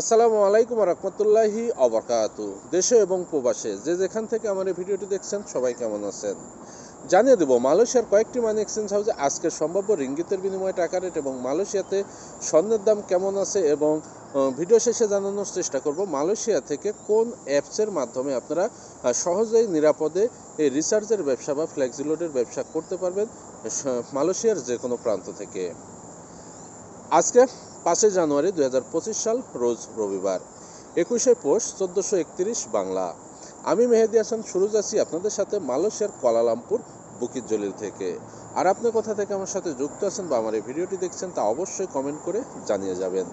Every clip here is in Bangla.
আসসালামু আলাইকুম রহমতুল্লাহি অবরকাত দেশে এবং প্রবাসে যে যেখান থেকে আমার এই ভিডিওটি দেখছেন, সবাই কেমন আছেন? জানিয়ে দেব, মালয়েশিয়ার কয়েকটি মানি এক্সচেঞ্জ হাউসে আজকের সম্ভাব্য রিঙ্গিতের বিনিময়ে টাকা রেট এবং মালয়েশিয়াতে স্বর্ণের দাম কেমন আছে এবং ভিডিও শেষে জানানোর চেষ্টা করব, মালয়েশিয়া থেকে কোন অ্যাপসের মাধ্যমে আপনারা সহজেই নিরাপদে এই রিসার্চের ব্যবসা বা ফ্লেক্সিলোডের ব্যবসা করতে পারবেন মালয়েশিয়ার যে কোনো প্রান্ত থেকে। আজকে পাঁচই জানুয়ারি দু হাজার পঁচিশ সাল, রোজ রবিবার। একুশে পোষ চোদ্দোশো বাংলা। আমি মেহেদি হাসান সুরুজ আছি আপনাদের সাথে মালয়েশিয়ার কুয়ালালামপুর বুকির জলিল থেকে। আর আপনি কোথা থেকে আমার সাথে যুক্ত আছেন বা আমার এই ভিডিওটি দেখছেন তা অবশ্যই কমেন্ট করে জানিয়ে যাবেন।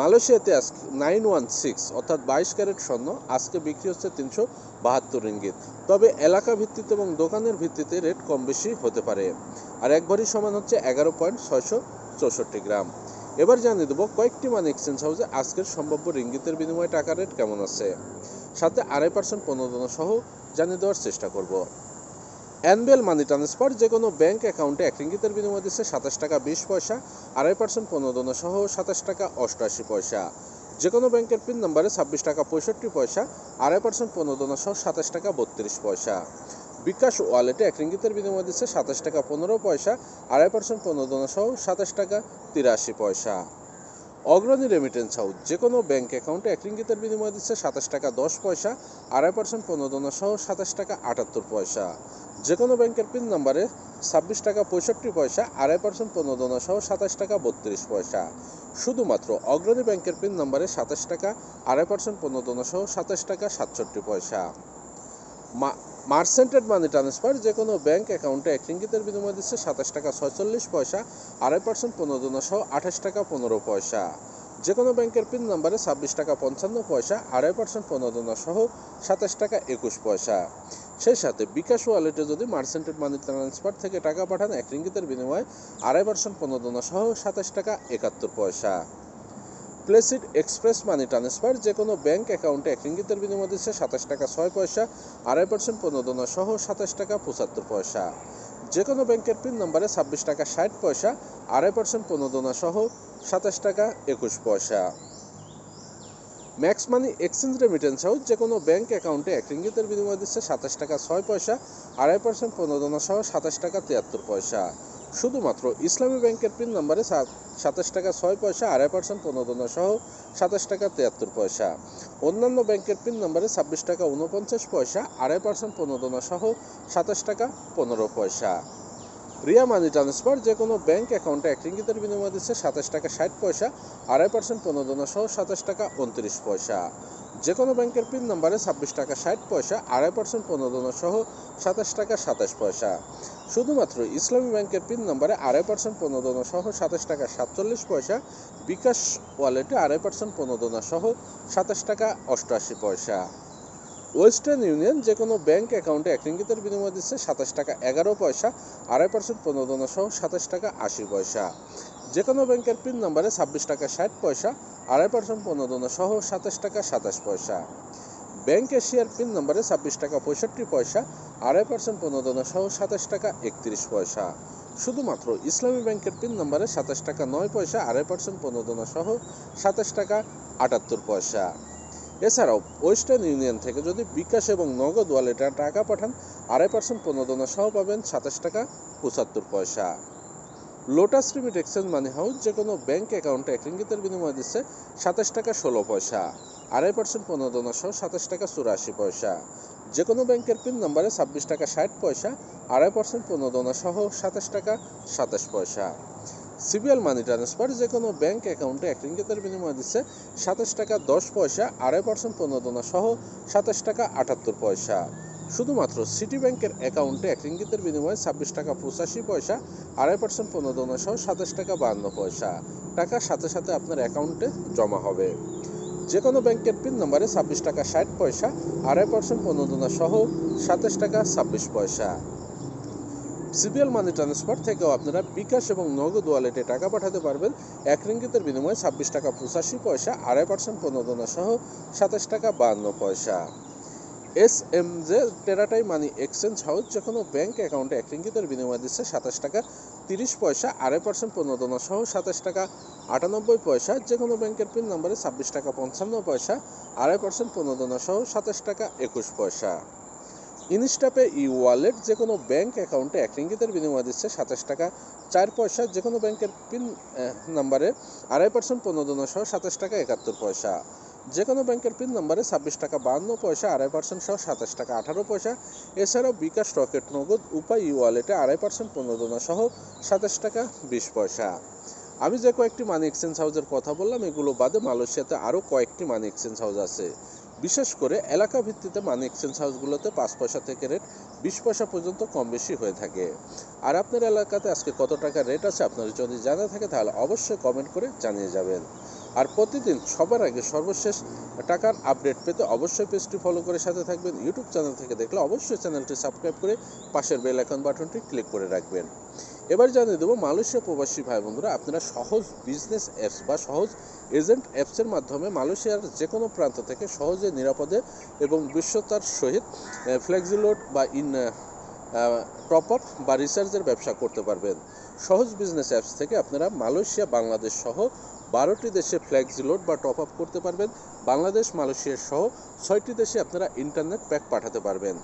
মালয়েশিয়াতে আজকে নাইন ওয়ান সিক্স, অর্থাৎ বাইশ ক্যারেট স্বর্ণ, আজকে বিক্রি হচ্ছে তিনশো বাহাত্তর রিঙ্গিত। তবে এলাকা ভিত্তিতে এবং দোকানের ভিত্তিতে রেট কম বেশি হতে পারে। আর এক সমান হচ্ছে এগারো পয়েন্ট ছয়শো চৌষট্টি গ্রাম। এবার জানিয়ে দেবো কয়েকটি মানি এক্সচেঞ্জ হাউসে আজকের সম্ভাব্য রিঙ্গিতের বিনিময়ে টাকা রেট কেমন আছে। সাথে আড়াই পার্সেন্ট প্রণোদনা সহ জানিয়ে দেওয়ার চেষ্টা করব। অ্যানবেল মানি ট্রান্সফার যে কোনো ব্যাংক অ্যাকাউন্টে এক রিঙ্গিতের বিনিময় দিচ্ছে সাতাশ টাকা বিশ পয়সা, আড়াই পার্সেন্ট প্রণোদনা সহ সাতাশ টাকা অষ্টআশি পয়সা। যে কোনো ব্যাংকের পিন নম্বরে ছাব্বিশ টাকা পঁয়ষট্টি পয়সা, আড়াই পার্সেন্ট প্রণোদনা সহ সাতাশ টাকা বত্রিশ পয়সা। বিকাশ ওয়ালেটে এক রিঙ্গিতের বিনিময় দিচ্ছে সাতাশ টাকা পনেরো পয়সা, আড়াই পার্সেন্ট প্রণোদনা সহ সাতাশ টাকা তিরাশি পয়সা। অগ্রণী রেমিটেন্স হাউস যে কোনো ব্যাংক অ্যাকাউন্টে এক রিঙ্গিতের বিনিময় দিচ্ছে সাতাশ টাকা দশ পয়সা, আড়াই পার্সেন্ট প্রণোদনা সহ সাতাশ টাকা আটাত্তর পয়সা। যে কোনো ব্যাংকের পিন নম্বরে ছাব্বিশ টাকা পঁয়ষট্টি পয়সা, আড়াই পার্সেন্ট প্রণোদনা সহ সাতাশ টাকা বত্রিশ পয়সা। শুধুমাত্র অগ্রণী ব্যাংকের পিন নম্বরে সাতাশ টাকা, আড়াই পার্সেন্ট প্রণোদনা সহ সাতাশ টাকা সাতষট্টি পয়সা। মা মার্সেন্টেড মানি ট্রান্সফার যে কোনো ব্যাংক অ্যাকাউন্টে এক রিঙ্গিতের বিনিময় দিচ্ছে সাতাশ টাকা ছয়চল্লিশ পয়সা, আড়াই পার্সেন্ট প্রণোদনা সহ আঠাশ টাকা পনেরো পয়সা। যে কোনো ব্যাংকের পিন নাম্বারে ছাব্বিশ টাকা পঞ্চান্ন পয়সা, আড়াই পার্সেন্ট প্রণোদনা সহ সাতাশ টাকা একুশ পয়সা। সেই সাথে বিকাশ ওয়ালেটে যদি মার্সেন্টেড মানি ট্রান্সফার থেকে টাকা পাঠান, এক রিঙ্গিতের বিনিময়ে আড়াই পার্সেন্ট প্রণোদনা সহ সাতাশ টাকা একাত্তর পয়সা। প্লেসিড এক্সপ্রেস মানি ট্রান্সফার যে কোনো ব্যাংক অ্যাকাউন্টে এক ইঙ্গিতের বিনিময় দিচ্ছে সাতাশ টাকা ছয় পয়সা, আড়াই পার্সেন্ট প্রণোদনা সহ সাতাশ টাকা পঁচাত্তর পয়সা। যে কোনো ব্যাংকের পিন নম্বরে ছাব্বিশ টাকা ষাট পয়সা, আড়াই পার্সেন্ট প্রণোদনা সহ সাতাশ টাকা একুশ পয়সা। Max money exchange remittance house যে কোনো ব্যাংক অ্যাকাউন্টে এক রিঙ্গিতের বিনিময় দিচ্ছে সাতাশ টাকা ছয় পয়সা, আড়াই পার্সেন্ট প্রণোদনা সহ সাতাশ টাকা তিয়াত্তর পয়সা। শুধুমাত্র ইসলামী ব্যাংকের পিন নম্বরে সাতাশ টাকা ছয় পয়সা, আড়াই পার্সেন্ট প্রণোদনা সহ সাতাশ টাকা তিয়াত্তর পয়সা। অন্যান্য ব্যাংকের পিন নম্বরে ছাব্বিশ টাকা উনপঞ্চাশ পয়সা, আড়াই পার্সেন্ট প্রণোদনা সহ সাতাশ টাকা পনেরো পয়সা। রিয়া মানি ট্রান্সফার যে কোনো ব্যাংক অ্যাকাউন্টে এক রিঙ্গিতের বিনিময় দিচ্ছে সাতাশ টাকা ষাট পয়সা, আড়াই পার্সেন্ট প্রণোদনা সহ সাতাশ টাকা উনত্রিশ পয়সা। যে কোনো ব্যাংকের পিন নম্বরে ছাব্বিশ টাকা ষাট পয়সা, আড়াই পার্সেন্ট প্রণোদনা সহ সাতাশ টাকা সাতাশ পয়সা। শুধুমাত্র ইসলামী ব্যাংকের পিন নম্বরে আড়াই পার্সেন্ট প্রণোদনা সহ সাতাশ টাকা সাতচল্লিশ পয়সা, বিকাশ ওয়ালেটে আড়াই পার্সেন্ট প্রণোদনা সহ সাতাশ টাকা অষ্টআশি পয়সা। ওয়েস্টার্ন ইউনিয়ন যে কোনো ব্যাংক অ্যাকাউন্টে এক রিঙ্গিতের বিনিময় দিচ্ছে সাতাশ টাকা এগারো পয়সা, আড়াই পার্সেন্ট প্রণোদনা সহ সাতাশ টাকা আশি পয়সা। যে কোনো ব্যাংকের পিন নম্বরে ছাব্বিশ টাকা ষাট পয়সা, আড়াই পার্সেন্ট প্রণোদনা সহ সাতাশ টাকা সাতাশ পয়সা। ব্যাংক এশিয়ার পিন নম্বরে ছাব্বিশ টাকা পঁয়ষট্টি পয়সা, আড়াই পার্সেন্ট প্রণোদনা সহ সাতাশ টাকা একত্রিশ পয়সা। শুধুমাত্র ইসলামী ব্যাংকের পিন নম্বরে সাতাশ টাকা নয় পয়সা, আড়াই পার্সেন্ট প্রণোদনা সহ সাতাশ টাকা আটাত্তর পয়সা। এছাড়াও ওয়েস্টার্ন ইউনিয়ন থেকে যদি বিকাশ এবং নগদ ওয়ালেটে টাকা পাঠান, আড়াই পার্সেন্ট প্রণোদনা সহ পাবেন সাতাশ টাকা পঁচাত্তর পয়সা। Lotus remit exchange money house যে কোনো ব্যাংক অ্যাকাউন্টে এক রিঙ্গিতের বিনিময় দিচ্ছে সাতাশ টাকা ষোলো পয়সা, আড়াই পার্সেন্ট প্রণোদনা সহ সাতাশ টাকা চুরাশি পয়সা। যে কোনো ব্যাংকের পিন নম্বরে ছাব্বিশ টাকা ষাট পয়সা, আড়াই পার্সেন্ট প্রণোদনা সহ সাতাশ টাকা সাতাশ পয়সা। সিবিএল মানি ট্রান্সফার যে কোনো ব্যাংক অ্যাকাউন্টে এক রিঙ্গিতের বিনিময় দিচ্ছে সাতাশ টাকা দশ পয়সা, আড়াই পার্সেন্ট প্রণোদনা সহ সাতাশ টাকা আটাত্তর পয়সা। শুধুমাত্র সিটি ব্যাংকের অ্যাকাউন্টে এক রিঙ্গিতের বিনিময়ে ছাব্বিশ টাকা পঁচাশি পয়সা, আড়াই পার্সেন্ট প্রণোদনা সহ সাতাশ টাকা বাহান্ন পয়সা। টাকা সাথে সাথে আপনার অ্যাকাউন্টে জমা হবে। যে কোনো ব্যাংকের পিন নম্বরে ছাব্বিশ টাকা ষাট পয়সা, আড়াই পার্সেন্ট প্রণোদনা সহ সাতাশ টাকা ছাব্বিশ পয়সা। সিবিএল মানি ট্রান্সফার থেকেও আপনারা বিকাশ এবং নগদ ওয়ালেটে টাকা পাঠাতে পারবেন। এক রিঙ্গিতের বিনিময়ে ছাব্বিশ টাকা পঁচাশি পয়সা, আড়াই পার্সেন্ট প্রণোদনা সহ সাতাশ টাকা বাহান্ন পয়সা। এস এম জে টেরাটাই মানি এক্সচেঞ্জ হাউস যে কোনো ব্যাংক অ্যাকাউন্টে এক রিঙ্গিতের বিনিময় দিচ্ছে সাতাশ টাকা, তিরিশ পয়সা, আড়াই পার্সেন্ট প্রণোদনা সহ সাতাশ টাকা, আটানব্বই পয়সা যে কোনো ব্যাংকের পিন নাম্বারে ছাব্বিশ টাকা, পঞ্চান্ন পয়সা, আড়াই পার্সেন্ট প্রণোদনা সহ সাতাশ টাকা, একুশ পয়সা। ইনস্টাপে ই ওয়ালেট যে কোনো ব্যাঙ্ক অ্যাকাউন্টে এক রিঙ্গিতের বিনিময় দিচ্ছে সাতাশ টাকা, চার পয়সা যে কোনো ব্যাংকের পিন নাম্বারে আড়াই পার্সেন্ট প্রণোদনা সহ সাতাশ টাকা, একাত্তর পয়সা। যে কোনো ব্যাংকের পিন নম্বরে ছাব্বিশ টাকা বাহান্ন পয়সা, আড়াই পার্সেন্ট সহ সাতাশ টাকা আঠারো পয়সা। এছাড়াও বিকাশ রকেট নগদ, উপায় ই ওয়ালেটে আড়াই পার্সেন্ট প্রণোদনা সহ সাতাশ টাকা বিশ পয়সা। আমি যে কয়েকটি মানি এক্সচেঞ্জ হাউসের কথা বললাম, এগুলো বাদে মালয়েশিয়াতে আরও কয়েকটি মানি এক্সচেঞ্জ হাউস আছে। বিশেষ করে এলাকা ভিত্তিতে মানি এক্সচেঞ্জ হাউসগুলোতে পাঁচ পয়সা থেকে রেট বিশ পয়সা পর্যন্ত কম বেশি হয়ে থাকে। আর আপনার এলাকাতে আজকে কত টাকা রেট আছে, আপনার যদি জানা থাকে, তাহলে অবশ্যই কমেন্ট করে জানিয়ে যাবেন। আর প্রতিদিন সবার আগে সর্বশেষ টাকার আপডেট পেতে অবশ্যই পেজটি ফলো করে সাথে থাকবেন। ইউটিউব চ্যানেল থেকে দেখলে অবশ্যই চ্যানেলটি সাবস্ক্রাইব করে পাশের বেল আইকন বাটনটি ক্লিক করে রাখবেন। এবার জানিয়ে দেবো, মালয়েশিয়া প্রবাসী ভাই বন্ধুরা আপনারা সহজ বিজনেস অ্যাপস বা সহজ এজেন্ট অ্যাপসের মাধ্যমে মালয়েশিয়ার যে কোনো প্রান্ত থেকে সহজে, নিরাপদে এবং বিশ্বতার সহিত ফ্লেক্সিলোড বা ইন টপ আপ বা রিসার্চের ব্যবসা করতে পারবেন। সহজ বিজনেস অ্যাপস থেকে আপনারা মালয়েশিয়া, বাংলাদেশ সহ বারোটি দেশে ফ্ল্যাক্সিলোড বা টপ আপ করতে পারবেন। বাংলাদেশ, মালয়েশিয়া সহ ছয়টি দেশে আপনারা ইন্টারনেট প্যাক পাঠাতে পারবেন।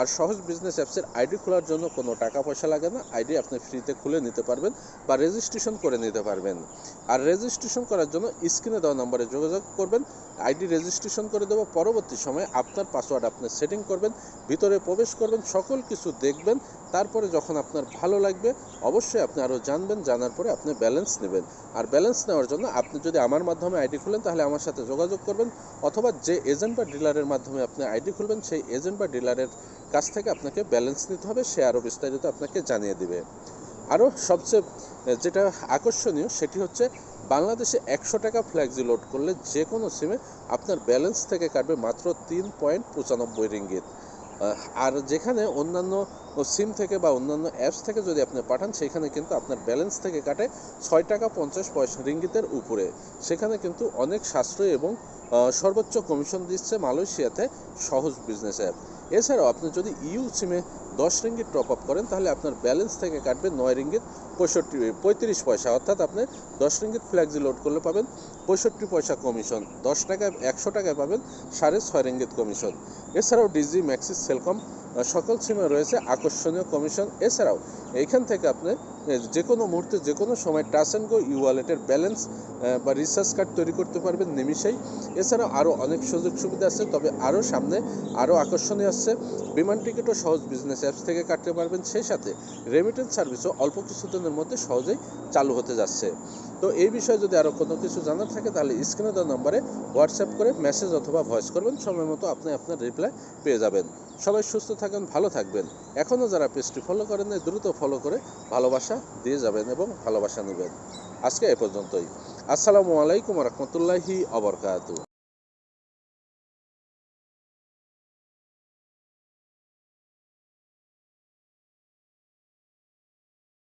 আর সহজ বিজনেস অ্যাপসের আইডি খোলার জন্য কোনো টাকা পয়সা লাগে না। আইডি আপনি ফ্রিতে খুলে নিতে পারবেন বা রেজিস্ট্রেশন করে নিতে পারবেন। আর রেজিস্ট্রেশন করার জন্য স্ক্রিনে দেওয়া নম্বরে যোগাযোগ করবেন। আইডি রেজিস্ট্রেশন করে দেবো। পরবর্তী সময়ে আপনার পাসওয়ার্ড আপনি সেটিং করবেন, ভিতরে প্রবেশ করবেন, সকল কিছু দেখবেন, তারপরে যখন আপনার ভালো লাগবে, অবশ্যই আপনি আরও জানবেন, জানার পরে আপনি ব্যালেন্স নেবেন। আর ব্যালেন্স নেওয়ার জন্য আপনি যদি আমার মাধ্যমে আইডি খুলেন, তাহলে আমার সাথে যোগাযোগ করবেন, অথবা যে এজেন্ট বা ডিলারের মাধ্যমে আপনি আইডি খুলবেন, সেই এজেন্ট বা ডিলারের কাছ থেকে আপনাকে ব্যালেন্স নিতে হবে, সে আরও বিস্তারিত আপনাকে জানিয়ে দিবে। আরও সবচেয়ে, যেটা আকর্ষণীয় সেটি হচ্ছে বাংলাদেশে একশো টাকা ফ্ল্যাক্সি লোড করলে যে কোনো সিমে আপনার ব্যালেন্স থেকে কাটবে মাত্র তিন পয়েন্ট পঁচানব্বই রিঙ্গিত আর যেখানে অন্যান্য সিম থেকে বা অন্যান্য অ্যাপস থেকে যদি আপনি পাঠান, সেখানে কিন্তু আপনার ব্যালেন্স থেকে কাটে ছয় টাকা পঞ্চাশ পয়সা রিঙ্গিতের উপরে। সেখানে কিন্তু অনেক সাশ্রয়ী এবং সর্বোচ্চ কমিশন দিচ্ছে মালয়েশিয়াতে সহজ বিজনেস অ্যাপ এছাড়াও আপনি যদি ইউ সিমে দশ রিঙ্গিত টপ আপ করেন, তাহলে আপনার ব্যালেন্স থেকে কাটবে নয় রিঙ্গিত পঁয়ষট্টি, পঁয়ত্রিশ পয়সা। অর্থাৎ আপনি দশ রিঙ্গিত ফ্ল্যাক্সি লোড করলে পাবেন পঁয়ষট্টি পয়সা কমিশন দশ টাকায় একশো টাকায় পাবেন সাড়ে ছয় রিঙ্গিত কমিশন এছাড়াও ডিজি ম্যাক্সিস সেলকম সকল সিমে রয়েছে, আকর্ষণীয় কমিশন এছাড়াও এইখান থেকে আপনি যে কোনো মুহূর্তে, যে কোনো সময় টাচ অ্যান্ড গো ই ওয়ালেটের ব্যালেন্স বা রিচার্জ কার্ড তৈরি করতে পারবেন নিমিষেই। এছাড়াও আরও অনেক সুযোগ সুবিধা আছে, তবে আরও সামনে আরও আকর্ষণীয় আসছে বিমান টিকিটও সহজ বিজনেস অ্যাপস থেকে কাটতে পারবেন, সেই সাথে রেমিটেন্স সার্ভিসও অল্প কিছুদিনের মধ্যে সহজেই চালু হতে যাচ্ছে। তো এই বিষয়ে যদি আরও কোনো কিছু জানার থাকে, তাহলে স্ক্রিনে দেওয়া নম্বরে হোয়াটসঅ্যাপ করে মেসেজ অথবা ভয়েস করবেন। সময় মতো আপনি আপনার রিপ্লাই পেয়ে যাবেন। সবাই সুস্থ থাকেন, ভালো থাকবেন। এখনও যারা পেজটি ফলো করেন দ্রুত ফলো করে ভালোবাসা দিয়ে যাবেন এবং ভালোবাসা নেবেন। আজকে এ পর্যন্তই। আসসালামু আলাইকুম রহমতুল্লাহি অবরকাতু